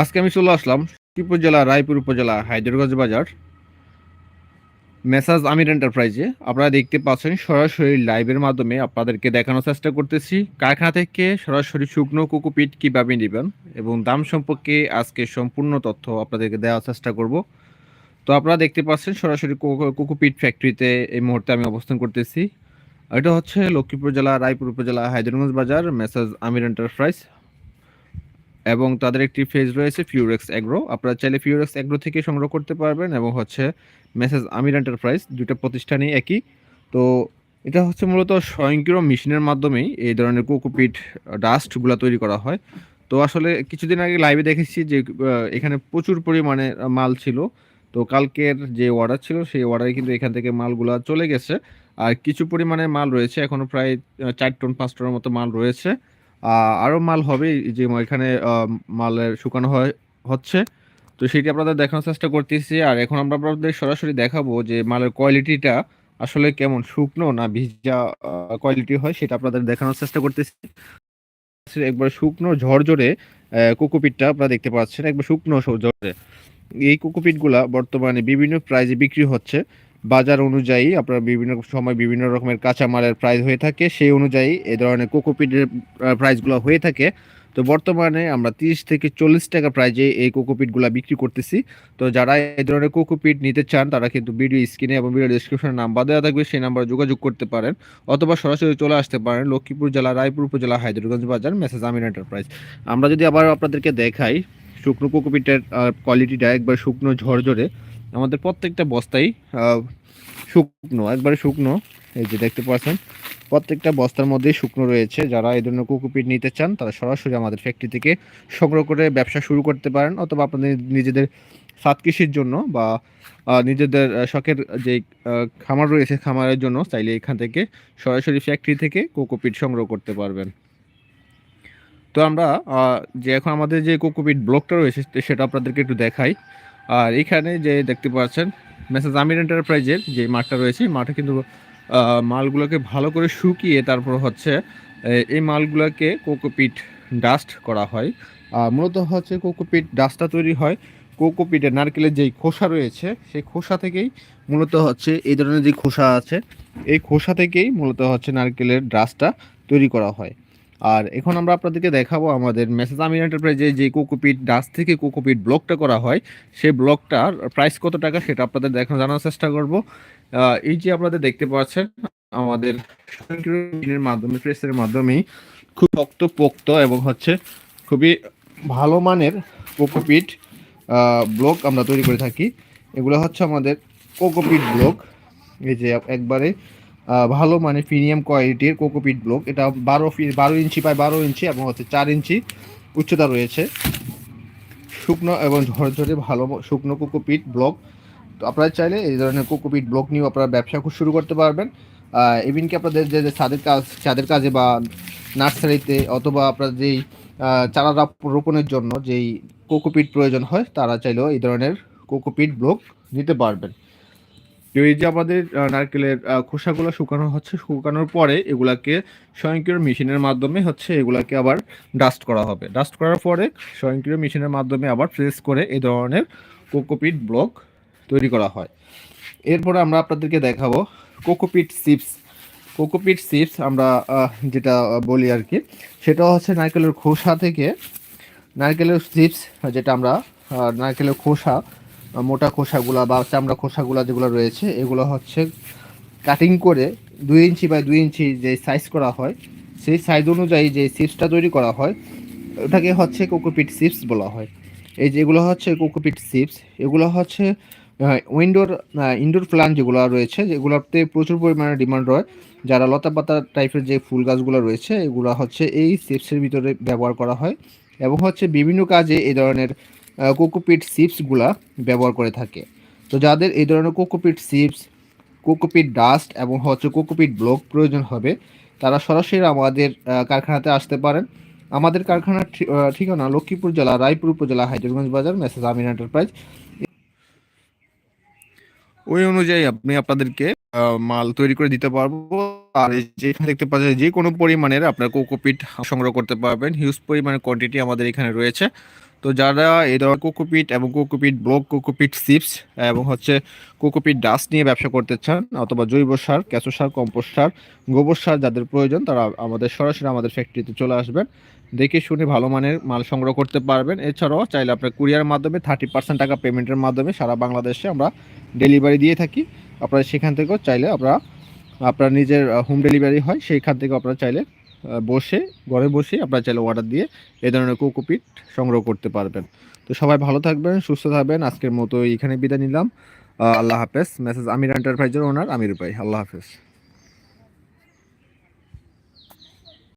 আজকে আমি চলে আসলাম লক্ষ্মীপুর জেলা রায়পুর উপজেলা হায়দ্রগঞ্জ বাজার। মেসাজ আমির এন্টারপ্রাইজে। আপনারা দেখতে পাচ্ছেন সরাসরি লাইভের মাধ্যমে আপনাদেরকে দেখানোর চেষ্টা করতেছি। কারখানা থেকে সরাসরি শুকনো কোকোপিট কীভাবে নেবেন এবং দাম সম্পর্কে আজকে সম্পূর্ণ তথ্য আপনাদেরকে দেওয়ার চেষ্টা করব। তো আপনারা দেখতে পাচ্ছেন সরাসরি কোকোপিট ফ্যাক্টরিতে এই মুহূর্তে আমি অবস্থান করতেছি। এটা হচ্ছে লক্ষ্মীপুর জেলা, রায়পুর উপজেলা হায়দ্রগঞ্জ বাজার, মেসাজ আমির এন্টারপ্রাইজ। এবং তাদের একটি ফেজ রয়েছে ফিউরেক্স অ্যাগ্রো আপনারা চাইলে ফিউরেক্স অ্যাগ্রো থেকে সংগ্রহ করতে পারবেন এবং হচ্ছে মেসেজ আমির এন্টারপ্রাইজ দুটো প্রতিষ্ঠানই একই। তো এটা হচ্ছে মূলত স্বয়ংক্রিয় মেশিনের মাধ্যমেই এই ধরনের কোকোপিট ডাস্টগুলো তৈরি করা হয়। তো আসলে কিছুদিন আগে লাইভে দেখেছি যে এখানে প্রচুর পরিমাণে মাল ছিল। তো কালকের যে অর্ডার ছিল, সেই অর্ডারে কিন্তু এখান থেকে মালগুলো চলে গেছে। আর কিছু পরিমাণে মাল রয়েছে এখনও প্রায় চার টন, পাঁচ টনের মতো মাল রয়েছে। আহ, আরও মাল হবে যে এখানে মালের শুকানো হয় হচ্ছে। তো সেটি আপনাদের দেখানোর চেষ্টা করতেছি আর এখন আমরা আপনাদের সরাসরি দেখাবো যে মালের কোয়ালিটিটা আসলে কেমন শুকনো না ভিজা কোয়ালিটি হয় সেটা আপনাদের দেখানোর চেষ্টা করতেছি। একবার শুকনো ঝরঝরে কোকোপিটটা আপনারা দেখতে পাচ্ছেন একবার শুকনো ঝরঝরে। এই কোকোপিটগুলা বর্তমানে বিভিন্ন প্রাইজে বিক্রি হচ্ছে। বাজার অনুযায়ী আপনার বিভিন্ন সময় বিভিন্ন রকমের কাঁচামালের প্রাইস হয়ে থাকে, সেই অনুযায়ী এই ধরনের কোকোপিটের প্রাইসগুলো হয়ে থাকে। তো বর্তমানে আমরা তিরিশ থেকে চল্লিশ টাকা প্রাইজে এই কোকোপিটগুলো বিক্রি করতেছি। তো যারা এই ধরনের কোকোপিট নিতে চান, তারা কিন্তু ভিডিও স্ক্রিনে এবং ভিডিও ডিসক্রিপশনে নাম্বার দেওয়া থাকবে, সেই নাম্বারে যোগাযোগ করতে পারেন। অথবা সরাসরি চলে আসতে পারেন লক্ষ্মীপুর জেলা, রায়পুর উপজেলা হায়দ্রগঞ্জ বাজার মেসেজ আমিন এন্টারপ্রাইজ আমরা যদি আবার আপনাদেরকে দেখাই শুকনো কোকোপিটের কোয়ালিটিটা একবার শুকনো ঝরঝরে। আমাদের প্রত্যেকটা বস্তাই শুকনো, একবারে শুকনো। এই যে দেখতে পাচ্ছেন, প্রত্যেকটা বস্তার মধ্যেই শুকনো রয়েছে। যারা এই ধরনের কোকোপিট নিতে চান, তারা সরাসরি আমাদের ফ্যাক্টরি থেকে সংগ্রহ করে ব্যবসা শুরু করতে পারেন, অথবা আপনাদের নিজেদের সাত কৃষির জন্য বা নিজেদের শখের যে খামার রয়েছে, খামারের জন্য, চাইলে এখান থেকে সরাসরি ফ্যাক্টরি থেকে কোকোপিট সংগ্রহ করতে পারবেন। তো আমরা যে এখন আমাদের যে কোকোপিট ব্লকটা রয়েছে সেটা আপনাদেরকে একটু দেখাই। আর এখানে যে দেখতে পাচ্ছেন মেসেজ আমির এন্টারপ্রাইজের যে মাঠটা রয়েছে মাঠে কিন্তু মালগুলোকে ভালো করে শুকিয়ে তারপর হচ্ছে এই মালগুলোকে কোকোপিট ডাস্ট করা হয়। আর মূলত হচ্ছে কোকোপিট ডাস্টটা তৈরি হয়। কোকোপিটের নারকেলের যেই খোসা রয়েছে, সেই খোসা থেকেই মূলত হচ্ছে এই ধরনের যে খোসা আছে, এই খোসা থেকেই মূলত হচ্ছে নারকেলের ডাস্টটা তৈরি করা হয়। আর এখন আমরা আপনাদেরকে দেখাবো আমাদের মেসেজ আমির এন্টারপ্রাইজে যে কোকোপিট ডাস্ট থেকে কোকোপিট ব্লকটা করা হয়, সেই ব্লকটার প্রাইস কত টাকা সেটা আপনাদের দেখানো জানার চেষ্টা করব। এই যে আপনাদের দেখতে পাচ্ছেন, আমাদের মাধ্যমে প্রেসের মাধ্যমেই খুব শক্ত পোক্ত এবং হচ্ছে খুবই ভালো মানের কোকোপিট ব্লক আমরা তৈরি করে থাকি। এগুলো হচ্ছে আমাদের কোকোপিট ব্লক। এই যে একবারে ভালো মানে প্রিমিয়াম কোয়ালিটির কোকোপিট ব্লক। এটা বারো বারো ইঞ্চি বাই বারো ইঞ্চি এবং হচ্ছে চার ইঞ্চি উচ্চতা রয়েছে। শুকনো এবং ঝরঝরে ভালো শুকনো কোকোপিট ব্লক। তো আপনারা চাইলে এই ধরনের কোকোপিট ব্লক নিয়েও আপনারা ব্যবসা খুব শুরু করতে পারবেন। ইভিনকি আপনাদের যে ছাদের কাজ ছাদের কাজে বা নার্সারিতে অথবা আপনার যেই চারা রোপণের জন্য যেই কোকোপিট প্রয়োজন হয়, তারা চাইলেও এই ধরনের কোকোপিট ব্লক নিতে পারবেন। এই যে আমাদের নারকেলের খোসাগুলো শুকানো হচ্ছে, শুকানোর পরে এগুলাকে স্বয়ংক্রিয় মেশিনের মাধ্যমে হচ্ছে এগুলাকে আবার ডাস্ট করা হবে। ডাস্ট করার পরে স্বয়ংক্রিয় মেশিনের মাধ্যমে আবার প্রেস করে এই ধরনের কোকোপিট ব্লক তৈরি করা হয়। এরপরে আমরা আপনাদেরকে দেখাবো কোকোপিট চিপস। কোকোপিট চিপস আমরা যেটা বলি আর কি, সেটা হচ্ছে নারকেলের খোসা থেকে, নারকেলের চিপস যেটা আমরা নারকেলের খোসা মোটা খোসাগুলা বা চামড়া খোসাগুলা যেগুলো রয়েছে, এগুলো হচ্ছে কাটিং করে দুই ইঞ্চি বাই দুই ইঞ্চি যে সাইজ করা হয়, সেই সাইজ অনুযায়ী যে চিপসটা তৈরি করা হয়, ওটাকে হচ্ছে কোকোপিট চিপস বলা হয়। এই যেগুলো হচ্ছে কোকোপিট চিপস এগুলো হচ্ছে উইন্ডোর ইনডোর প্ল্যান্ট যেগুলো রয়েছে, যেগুলোতে প্রচুর পরিমাণে ডিমান্ড হয় যারা লতা পাতা টাইপের যে ফুল গাছগুলো রয়েছে, এগুলো হচ্ছে এই চিপসের ভিতরে ব্যবহার করা হয়। এবং হচ্ছে বিভিন্ন কাজে এই ধরনের কোকোপিট চিপসগুলা ব্যবহার করে থাকে। তো যাদের এই ধরনের কোকোপিট চিপস, কোকোপিট ডাস্ট এবং হচ্ছে কোকোপিট ব্লক প্রয়োজন হবে, তারা সরাসরি আমাদের কারখানাতে আসতে পারেন। আমাদের কারখানার ঠিকানা লক্ষ্মীপুর জেলা, রায়পুর উপজেলা হাইদরগঞ্জ বাজার মেসেজ আমিন এন্টারপ্রাইজ। ওই অনুযায়ী আপনি আপনাদেরকে মাল তৈরি করে দিতে পারব। আর যেখানে দেখতে পাচ্ছেন যে কোনো পরিমাণের আপনার কোকোপিট সংগ্রহ করতে পারবেন। হিউজ পরিমাণের কোয়ান্টিটি আমাদের এখানে রয়েছে। তো যারা এই ধরনের কোকোপিট এবং কোকোপিট ব্লক, কোকোপিট চিপস এবং হচ্ছে কোকোপিট ডাস্ট নিয়ে ব্যবসা করতে চান, অথবা জৈব সার, কেঁচো সার, কম্পোস্ট সার, গোবর সার যাদের প্রয়োজন, তারা আমাদের সরাসরি আমাদের ফ্যাক্টরিতে চলে আসবেন। দেখে শুনে ভালো মানের মাল সংগ্রহ করতে পারবেন। এছাড়াও চাইলে আপনার কুরিয়ার মাধ্যমে থার্টি পার্সেন্ট টাকা পেমেন্টের মাধ্যমে সারা বাংলাদেশে আমরা ডেলিভারি দিয়ে থাকি। আপনারা সেখান থেকেও চাইলে আপনারা, আপনার নিজের হোম ডেলিভারি হয়, সেইখান থেকে আপনারা চাইলে বসে, ঘরে বসে আপনারা চাইলে অর্ডার দিয়ে এ ধরনের কোকোপিট সংগ্রহ করতে পারবেন। তো সবাই ভালো থাকবেন, সুস্থ থাকবেন। আজকের মতো এখানে বিদায় নিলাম। আল্লাহ হাফেজ। মেসেজ আমির এন্টারপ্রাইজের ওনার আমির ভাই। আল্লাহ হাফেজ।